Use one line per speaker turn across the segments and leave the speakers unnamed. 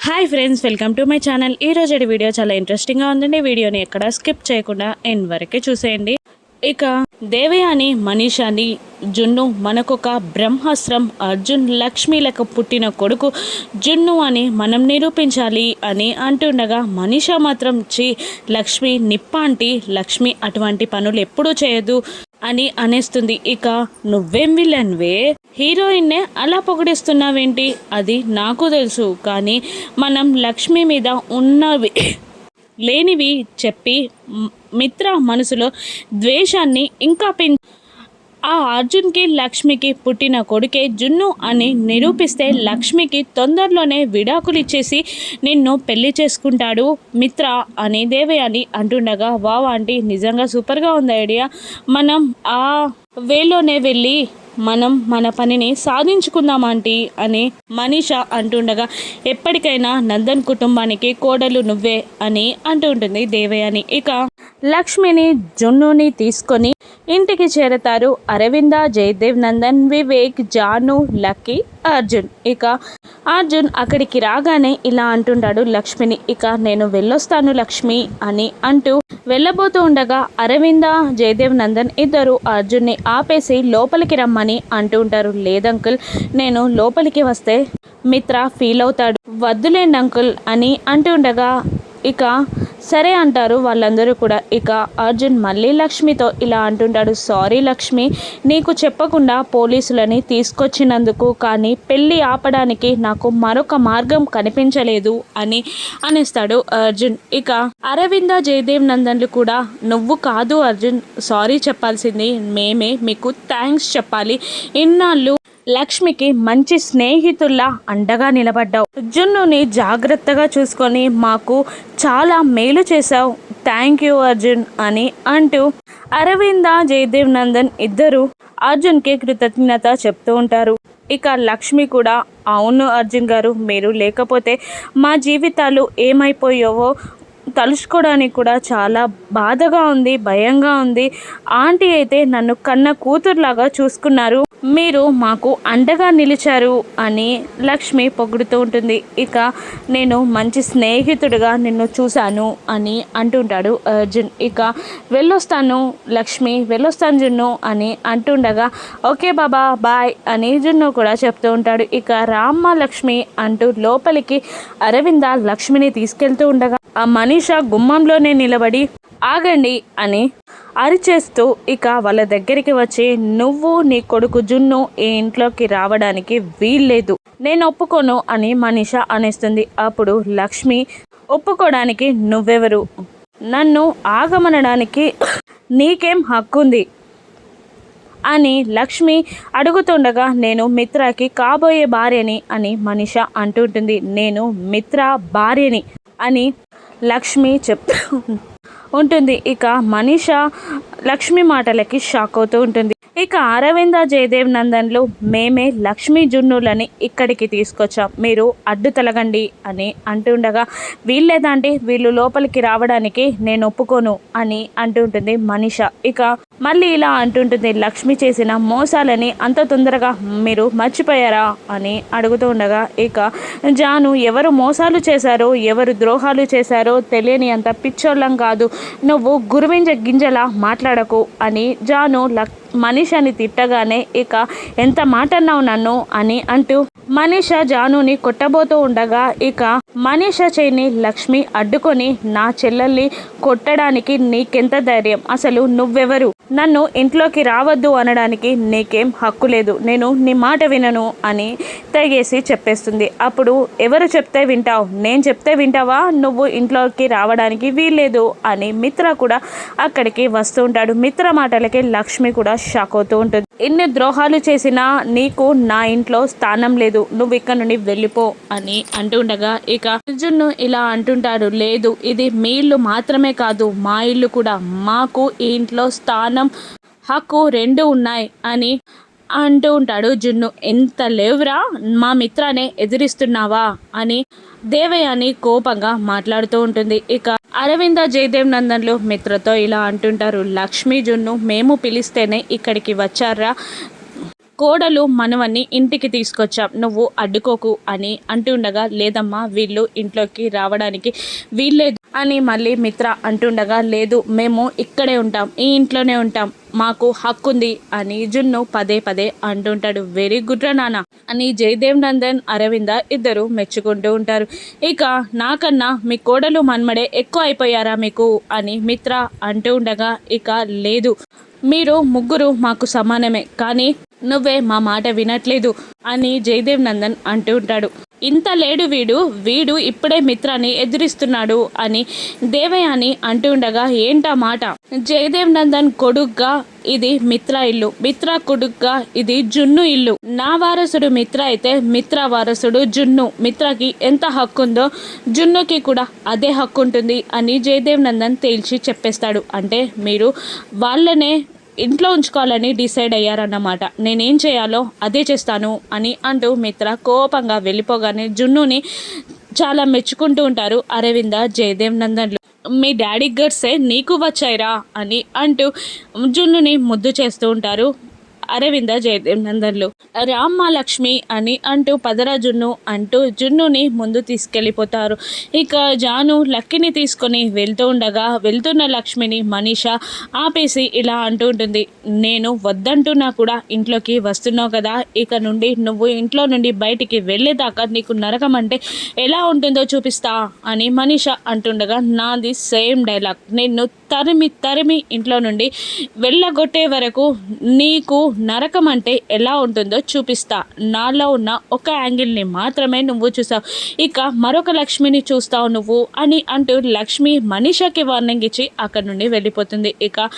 Hi friends welcome to my channel ఈ రోజు video చాలా ఇంట్రెస్టింగ్గా ఉందండి. వీడియోని ఎక్కడ స్కిప్ చేయకుండా ఎండ్ వరకే చూసేయండి. ఇక దేవయాని మనీషాని జున్ను మనకొక బ్రహ్మాస్త్రం అర్జున్ లక్ష్మీలకు పుట్టిన కొడుకు జున్ను అని మనం నిరూపించాలి అని అంటుండగా మనీషా మాత్రం చి లక్ష్మి నిప్పాంటి లక్ష్మి అటువంటి పనులు ఎప్పుడూ చేయదు. అని అనేస్తుంది. ఇక నువ్వేం విలన్వే? హీరోయిన్నే అలా పొగిడిస్తున్నావేంటి? అది నాకు తెలుసు. కానీ మనం లక్ష్మి మీద ఉన్నవి లేనివి చెప్పి మిత్ర మనసులో ద్వేషాన్ని ఇంకా పెంచు ఆ అర్జున్కి లక్ష్మికి పుట్టిన కొడుకే జున్ను అని నిరూపిస్తే లక్ష్మికి తొందరలోనే విడాకులు ఇచ్చేసి నిన్ను పెళ్ళి చేసుకుంటాడు మిత్ర అని దేవయాని అంటుండగా వావ్ ఆంటీ నిజంగా సూపర్గా ఉంది ఐడియా. మనం ఆ వేలోనే వెళ్ళి మనం మన పనిని సాధించుకుందాం ఆంటీ అని మనీష అంటుండగా ఎప్పటికైనా నందన్ కుటుంబానికి కోడలు నువ్వే అని అంటుంటుంది దేవయాని ఇక లక్ష్మిని జున్నుని తీసుకొని ఇంటికి చేరతారు అరవింద జయదేవ్ నందన్ వివేక్ జాను లక్కీ అర్జున్. ఇక అర్జున్ అక్కడికి రాగానే ఇలా అంటుంటాడు లక్ష్మిని ఇక నేను వెళ్ళొస్తాను లక్ష్మి అని అంటూ వెళ్ళబోతూ ఉండగా అరవింద జయదేవ్ నందన్ ఇద్దరు అర్జున్ని ఆపేసి లోపలికి రమ్మని అంటూ ఉంటారు. లేదంకుల్ నేను లోపలికి వస్తే మిత్ర ఫీల్ అవుతాడు. వద్దులేండి అంకుల్ అని అంటుండగా ఇక సరే అంటారు వాళ్ళందరూ కూడా. ఇక అర్జున్ మళ్ళీ లక్ష్మితో ఇలా అంటుంటాడు సారీ లక్ష్మి నీకు చెప్పకుండా పోలీసులని తీసుకొచ్చినందుకు కానీ పెళ్ళి ఆపడానికి నాకు మరొక మార్గం కనిపించలేదు అని అనేస్తాడు అర్జున్. ఇక అరవింద జయదేవ్ నందన్లు కూడా నువ్వు కాదు అర్జున్ సారీ చెప్పాల్సింది. మేమే మీకు థ్యాంక్స్ చెప్పాలి. ఇన్నాళ్ళు లక్ష్మికి మంచి స్నేహితుల్లా అండగా నిలబడ్డావు. అర్జున్నుని జాగ్రత్తగా చూసుకొని మాకు చాలా మేలు చేశావు. థ్యాంక్ యూ అర్జున్ అని అంటూ అరవింద జయదేవ్ నందన్ ఇద్దరు అర్జున్కి కృతజ్ఞత చెప్తూ ఉంటారు. ఇక లక్ష్మి కూడా అవును అర్జున్ గారు మీరు లేకపోతే మా జీవితాలు ఏమైపోయావో తలుచుకోవడానికి కూడా చాలా బాధగా ఉంది భయంగా ఉంది. ఆంటీ అయితే నన్ను కన్న కూతురులాగా చూసుకున్నారు. మీరు మాకు అండగా నిలిచారు అని లక్ష్మి పొగుడుతూ ఉంటుంది. ఇక నేను మంచి స్నేహితుడిగా నిన్ను చూశాను అని అంటుంటాడు అర్జున్. ఇక వెళ్ళొస్తాను లక్ష్మి వెళ్ళొస్తాను జున్ను అని అంటుండగా ఓకే బాబా బాయ్ అని జున్ను కూడా చెప్తూ ఉంటాడు. ఇక రామ్మ లక్ష్మి అంటూ లోపలికి అరవింద లక్ష్మిని తీసుకెళ్తూ ఉండగా ఆ మనిషి గుమ్మంలోనే నిలబడి ఆగండి అని అరిచేస్తూ ఇక వాళ్ళ దగ్గరికి వచ్చి నువ్వు నీ కొడుకు జున్ను ఈ ఇంట్లోకి రావడానికి వీల్లేదు. నేను ఒప్పుకోను అని మనీష అనేస్తుంది. అప్పుడు లక్ష్మి ఒప్పుకోవడానికి నువ్వెవరు? నన్ను ఆగమనడానికి నీకేం హక్కుంది అని లక్ష్మి అడుగుతుండగా నేను మిత్రకి కాబోయే భార్యని అని మనిష అంటుంటుంది. నేను మిత్ర భార్యని అని లక్ష్మి చెప్తూ ఉంటుంది. ఇక మనీష లక్ష్మి మాటలకి షాక్ అవుతూ ఉంటుంది. ఇక అరవింద జయదేవ్ నందన్లు మేమే లక్ష్మీ జున్నులని ఇక్కడికి తీసుకొచ్చాం. మీరు అడ్డు తొలగండి అని అంటుండగా వీళ్ళేదంటే వీళ్ళు లోపలికి రావడానికి నేను ఒప్పుకోను అని అంటుంటుంది మనిష. ఇక మళ్ళీ ఇలా అంటుంటుంది లక్ష్మి చేసిన మోసాలని అంత తొందరగా మీరు మర్చిపోయారా అని అడుగుతూ ఉండగా ఇక జాను ఎవరు మోసాలు చేశారో ఎవరు ద్రోహాలు చేశారో తెలియని అంత పిచ్చోళ్ళం కాదు. నువ్వు గురువింజ గింజలా మాట్లాడకు అని జాను లక్ మనీషని తిట్టగానే ఇక ఎంత మాట అన్నావు నన్ను? అని అంటూ మనీష జానుని కొట్టబోతూ ఉండగా ఇక మనీష చేయిని లక్ష్మి అడ్డుకొని నా చెల్లెల్ని కొట్టడానికి నీకెంత ధైర్యం? అసలు నువ్వెవరు? నన్ను ఇంట్లోకి రావద్దు అనడానికి నీకేం హక్కు లేదు. నేను నీ మాట వినను అని తెగేసి చెప్పేస్తుంది. అప్పుడు ఎవరు చెప్తే వింటావు? నేను చెప్తే వింటావా? నువ్వు ఇంట్లోకి రావడానికి వీల్లేదు అని మిత్ర కూడా అక్కడికి వస్తూ ఉంటాడు. మిత్ర మాటలకి లక్ష్మి కూడా షాక్ అవుతూ ఉంటుంది. ఎన్ని ద్రోహాలు చేసినా నీకు నా ఇంట్లో స్థానం లేదు. నువ్వు ఇక్కడ నుండి వెళ్ళిపో అని అంటుండగా ఇక అర్జున్ను ఇలా అంటుంటాడు. లేదు ఇది మీ ఇల్లు మాత్రమే కాదు మా ఇల్లు కూడా. మాకు ఈ ఇంట్లో స్థానం హక్కు రెండు ఉన్నాయి అని అంటూ ఉంటాడు జున్ను ఎంత లేవురా? మా మిత్రానే ఎదిరిస్తున్నావా? అని దేవయాని కోపంగా మాట్లాడుతూ ఉంటుంది. ఇక అరవింద జయదేవ్ నందన్లు మిత్రతో ఇలా అంటుంటారు లక్ష్మీ జున్ను మేము పిలిస్తేనే ఇక్కడికి వచ్చారా? కోడలు మనవన్ని ఇంటికి తీసుకొచ్చాం నువ్వు అడ్డుకోకు అని అంటుండగా లేదమ్మా వీళ్ళు ఇంట్లోకి రావడానికి వీల్లేదు అని మళ్ళీ మిత్ర అంటుండగా లేదు మేము ఇక్కడే ఉంటాం ఈ ఇంట్లోనే ఉంటాం మాకు హక్కుంది అని జున్ను పదే పదే అంటుంటాడు. వెరీ గుడ్ రా నాన్న అని జయదేవ్ నందన్ అరవింద ఇద్దరు మెచ్చుకుంటూ ఉంటారు. ఇక నాకన్నా మీ కోడలు మన్మడే ఎక్కువ అయిపోయారా మీకు అని మిత్ర అంటూ ఉండగా ఇక లేదు మీరు ముగ్గురు మాకు సమానమే కానీ నువ్వే మా మాట వినట్లేదు అని జయదేవ్ నందన్ అంటూ ఉంటాడు. ఇంత లేడు వీడు వీడు ఇప్పుడే మిత్రాన్ని ఎదురిస్తున్నాడు అని దేవయాని అంటూ ఉండగా ఏంటా మాట? జయదేవ్ నందన్ కొడుగ్గా ఇది మిత్ర ఇల్లు. మిత్ర కొడుగ్గా ఇది జున్ను ఇల్లు. నా వారసుడు మిత్ర అయితే మిత్ర వారసుడు జున్ను. మిత్రకి ఎంత హక్కు ఉందో జున్నుకి కూడా అదే హక్కు ఉంటుంది అని జయదేవ్ నందన్ తేల్చి చెప్పేస్తాడు. అంటే మీరు వాళ్ళనే ఇంట్లో ఉంచుకోవాలని డిసైడ్ అయ్యారన్నమాట. నేనేం చేయాలో అదే చేస్తాను అని అంటూ మిత్ర కోపంగా వెళ్ళిపోగానే జున్నుని చాలా మెచ్చుకుంటూ ఉంటారు అరవింద జయదేవ్ నందన్లు. మీ డాడీ గర్సే నీకు వచ్చాయిరా అని అంటూ జున్నుని ముద్దు చేస్తూ ఉంటారు. అరవింద జయదేవనందన్లు రామ్మ లక్ష్మి అని అంటూ పదరా జున్ను అంటూ జున్నుని ముందు తీసుకెళ్ళిపోతారు. ఇక జాను లక్కిని తీసుకొని వెళ్తూ ఉండగా వెళ్తున్న లక్ష్మిని మనీష ఆపేసి ఇలా అంటూ ఉంటుంది. నేను వద్దంటున్నా కూడా ఇంట్లోకి వస్తున్నావు కదా ఇక నుండి నువ్వు ఇంట్లో నుండి బయటికి వెళ్ళేదాకా నీకు నరకం అంటే ఎలా ఉంటుందో చూపిస్తా అని మనీష అంటుండగా నాది సేమ్ డైలాగ్. నిన్ను తరిమి తరిమి ఇంట్లో నుండి వెళ్ళగొట్టే వరకు నీకు నరకం అంటే ఎలా ఉంటుందో చూపిస్తా. నాలో ఉన్న ఒక యాంగిల్ని మాత్రమే నువ్వు చూసావు. ఇక మరొక లక్ష్మిని చూస్తావు నువ్వు అని అంటూ లక్ష్మి మనీషాకి వార్నింగ్ ఇచ్చి అక్కడి నుండి వెళ్ళిపోతుంది. ఇక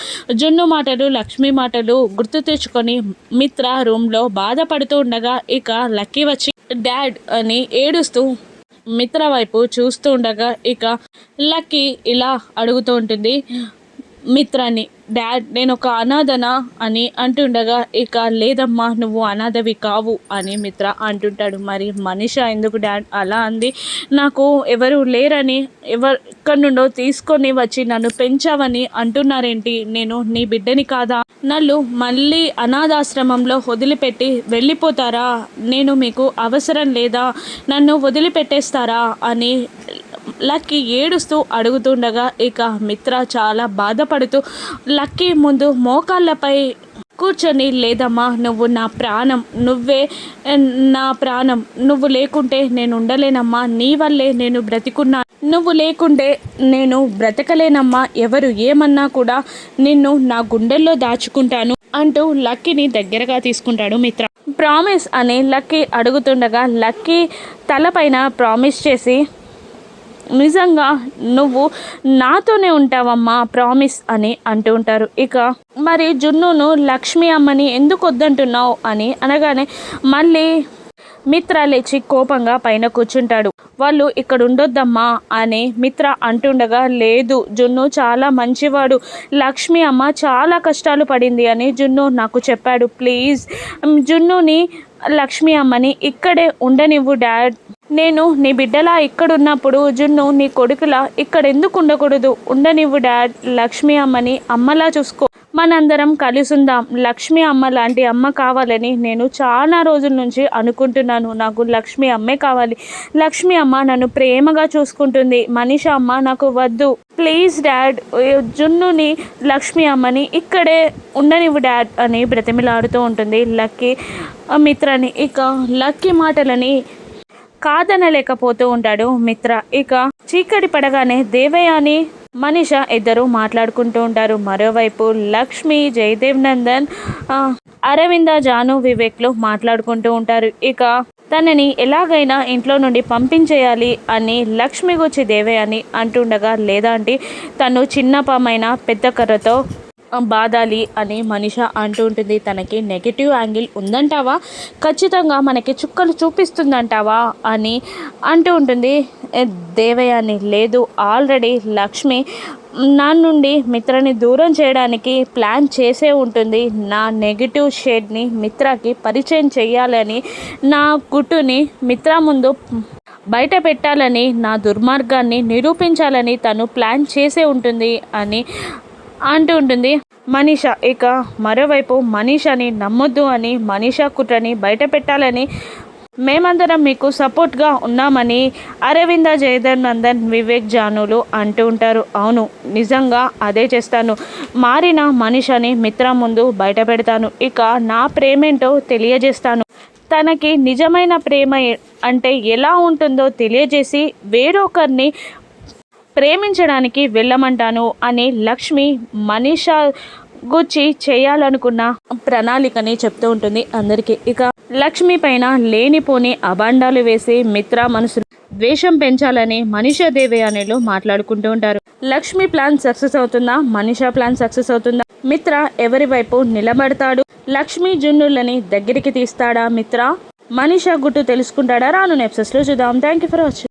జున్ను మాటలు లక్ష్మి మాటలు గుర్తు తెచ్చుకొని మిత్ర రూమ్లో బాధపడుతూ ఉండగా ఇక లక్కీ వచ్చి డాడ్ అని ఏడుస్తూ మిత్ర వైపు చూస్తూ ఉండగా ఇక లక్కీ ఇలా అడుగుతూ ఉంటుంది మిత్రాన్ని డాడ్ నేను ఒక అనాథనా అని అంటుండగా ఇక లేదమ్మా నువ్వు అనాథవి కావు అని మిత్ర అంటుంటాడు. మరి మనిష? ఎందుకు డాడ్? అలా అంది. నాకు ఎవరు లేరని ఎవరు ఎక్కడి నుండో తీసుకొని వచ్చి నన్ను పెంచావని అంటున్నారేంటి? నేను నీ బిడ్డని కాదా? నన్ను మళ్ళీ అనాథాశ్రమంలో వదిలిపెట్టి వెళ్ళిపోతారా? నేను మీకు అవసరం లేదా? నన్ను వదిలిపెట్టేస్తారా? అని లక్కీ ఏడుస్తూ అడుగుతుండగా ఇక మిత్ర చాలా బాధపడుతూ లక్కీ ముందు మోకాళ్ళపై కూర్చొని లేదమ్మా నువ్వు నా ప్రాణం నువ్వే నా ప్రాణం నువ్వు లేకుంటే నేను ఉండలేనమ్మా నీ వల్లే నేను బ్రతికున్నా నువ్వు లేకుంటే నేను బ్రతకలేనమ్మా ఎవరు ఏమన్నా కూడా నిన్ను నా గుండెల్లో దాచుకుంటాను అంటూ లక్కీని దగ్గరగా తీసుకుంటాడు మిత్ర. ప్రామిస్ అని లక్కీ అడుగుతుండగా లక్కీ తలపైన ప్రామిస్ చేసి నిజంగా నువ్వు నాతోనే ఉంటావమ్మా ప్రామిస్ అని అంటూ ఉంటారు. ఇక మరి జున్నును లక్ష్మి అమ్మని ఎందుకు వద్దంటున్నావు అని అనగానే మళ్ళీ మిత్ర లేచి కోపంగా పైన కూర్చుంటాడు. వాళ్ళు ఇక్కడ ఉండొద్దమ్మా అని మిత్ర అంటుండగా లేదు జున్ను చాలా మంచివాడు లక్ష్మి అమ్మ చాలా కష్టాలు పడింది అని జున్ను నాకు చెప్పాడు. ప్లీజ్ జున్నుని లక్ష్మి అమ్మని ఇక్కడే ఉండనివ్వు డాడ్ నేను నీ బిడ్డలా ఇక్కడున్నప్పుడు జున్ను నీ కొడుకులా ఇక్కడ ఎందుకు ఉండకూడదు? ఉండనివ్వు డాడ్ లక్ష్మి అమ్మని అమ్మలా చూసుకో. మనందరం కలిసుందాం. లక్ష్మి అమ్మ లాంటి అమ్మ కావాలని నేను చాలా రోజుల నుంచి అనుకుంటున్నాను. నాకు లక్ష్మి అమ్మే కావాలి. లక్ష్మి అమ్మ నన్ను ప్రేమగా చూసుకుంటుంది. మనిషి అమ్మ నాకు వద్దు. ప్లీజ్ డాడ్ జున్నుని లక్ష్మి అమ్మని ఇక్కడే ఉండనివ్వు డాడ్ అని బ్రతిమిలాడుతూ ఉంటుంది లక్కీ మిత్రని. ఇక లక్కీ మాటలని కాదనలేకపోతూ ఉంటాడు మిత్ర. ఇక చీకటి పడగానే దేవయాని మనిష ఇద్దరు మాట్లాడుకుంటూ ఉంటారు. మరోవైపు లక్ష్మి జయదేవ్ నందన్ అరవింద జాను వివేక్లు మాట్లాడుకుంటూ ఉంటారు. ఇక తనని ఎలాగైనా ఇంట్లో నుండి పంపించేయాలి అని లక్ష్మి గుచ్చి దేవయాని అంటుండగా లేదా అంటే తను చిన్న పామైన పెద్ద కర్రతో బాధాలి అని మనిష అంటూ ఉంటుంది. తనకి నెగిటివ్ యాంగిల్ ఉందంటావా? ఖచ్చితంగా మనకి చుక్కలు చూపిస్తుందంటావా? అని అంటూ ఉంటుంది. దేవయాని లేదు. ఆల్రెడీ లక్ష్మి నా నుండి మిత్రని దూరం చేయడానికి ప్లాన్ చేసే ఉంటుంది. నా నెగిటివ్ షేడ్ని మిత్రకి పరిచయం చేయాలని నా గుట్టుని మిత్ర ముందు బయట పెట్టాలని నా దుర్మార్గాన్ని నిరూపించాలని తను ప్లాన్ చేసే ఉంటుంది అని అంటూ ఉంటుంది. మనీష ఇక మరోవైపు మనీషని నమ్మొద్దు అని మనీషా కుట్రని బయట పెట్టాలని మేమందరం మీకు సపోర్ట్గా ఉన్నామని అరవింద జయధర్ నందన్ వివేక్ జానులు అంటూ ఉంటారు. అవును నిజంగా అదే చేస్తాను. మారిన మనిషిని మిత్ర ముందు బయట పెడతాను ఇక నా ప్రేమేంటో తెలియజేస్తాను. తనకి నిజమైన ప్రేమ అంటే ఎలా ఉంటుందో తెలియజేసి వేరొకరిని ప్రేమించడానికి వెళ్ళమంటాను అని లక్ష్మి మనీషా గుచ్చి చేయాలనుకున్న ప్రణాళికని చెప్తూ ఉంటుంది అందరికీ. ఇక లక్ష్మి పైన లేనిపోని అభాండాలు వేసి మిత్ర మనసులు ద్వేషం పెంచాలని మనీషా దేవి అనేలు మాట్లాడుకుంటూ ఉంటారు. లక్ష్మి ప్లాన్ సక్సెస్ అవుతుందా? మనీషా ప్లాన్ సక్సెస్ అవుతుందా? మిత్ర ఎవరి వైపు నిలబడతాడు? లక్ష్మి జున్నులని దగ్గరికి తీస్తాడా మిత్ర? మనీషా గుట్టు తెలుసుకుంటాడా? రాను నెప్సెస్లో చూద్దాం. Thank you for watching.